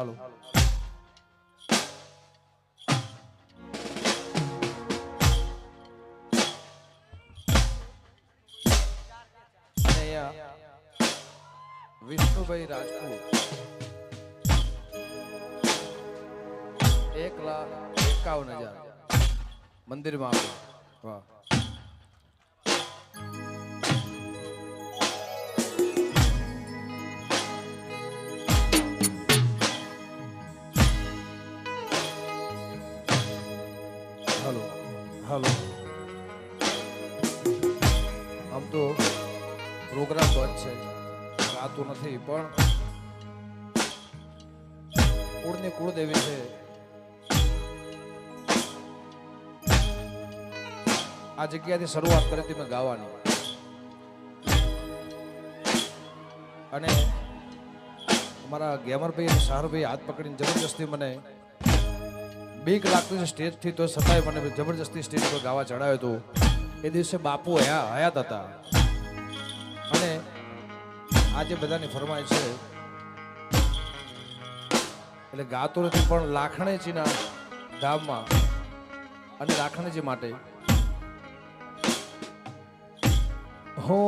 Alô. Vishnu भाई राजपूत एक लाख एक हज़ार। मंदिर मामला। वाह। હલો. હલો. આમ તો પ્રોગ્રામ બંધ છે. ગાતું નથી, પણ કુળની કુળ દેવી છે. આ જગ્યાથી શરૂઆત કરી હતી મેં ગાવાની. અને અમારા ગેમરભાઈ અને શાહરભાઈ હાથ પકડીને જબરદસ્તી મને બીક લાગતી સ્ટેજથી તો સતાય મને જબરજસ્તી સ્ટેજ પર ગાવા ચડાવ્યો હતો. એ દિવસે બાપુ હયા હયાત હતા. અને આજે બધાની ફરમાય છે, એટલે ગાતો નથી, પણ લાખણેજીના ગામમાં અને લાખણેજી માટે. હો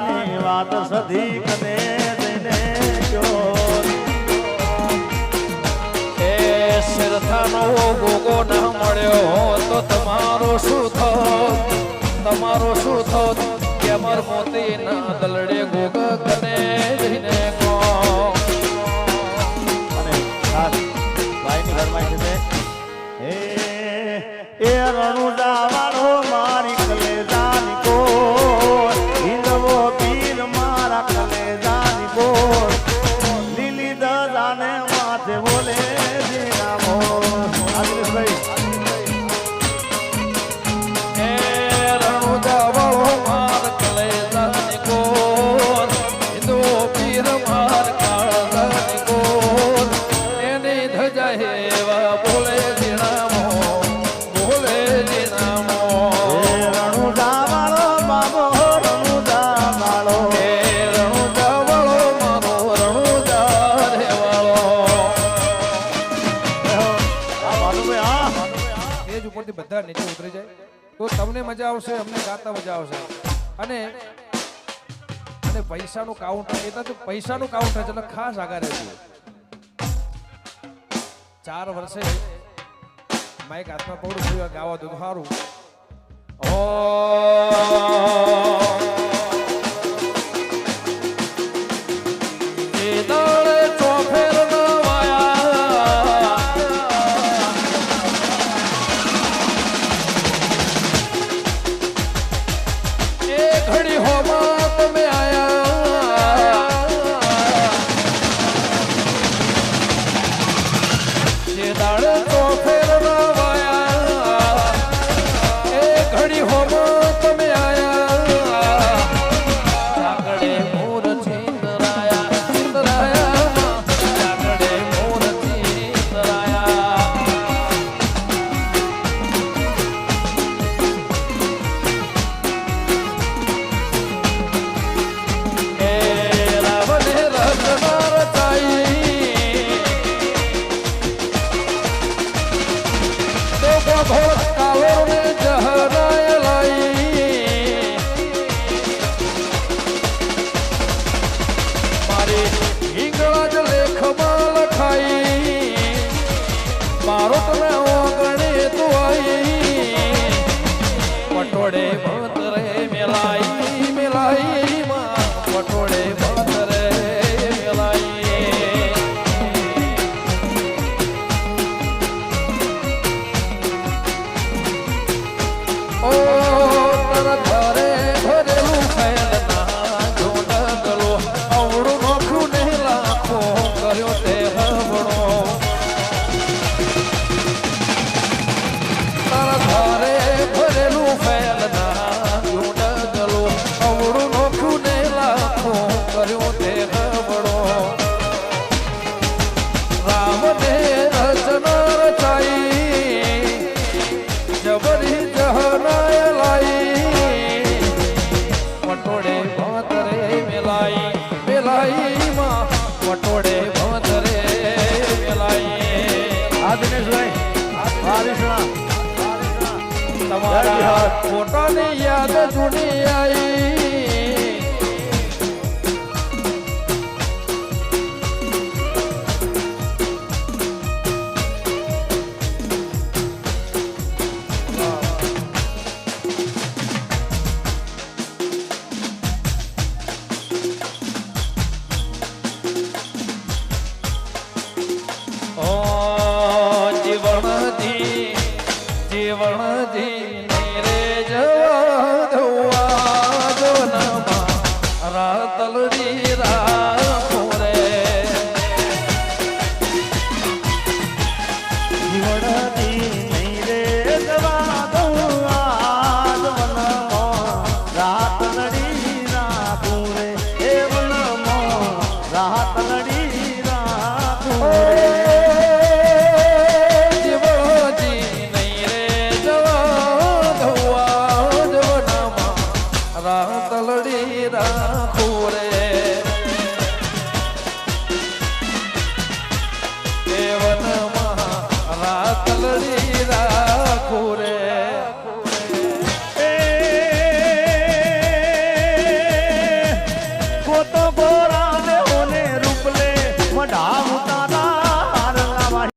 ની વાત સધી કને તેને એ શિરથાનો ગોગો ના મળ્યો હો તો તમારો શું થોત? તમારો શું થોત? કે અમર મોતી ના દલડે ગોગ કને જઈને સીધા નીચે ઉતરી જાય. તો તમને મજા આવશે, અમને ગાતા મજા આવશે. અને અને પૈસાનું કાઉન્ટર એ તો પૈસાનું કાઉન્ટર છે ખાસ આગળ રહેજો ચાર વર્ષે માઇક હાથમાં પડું ગાવા દઉં સારું. ઓ મોટાની યાદ દુનિયા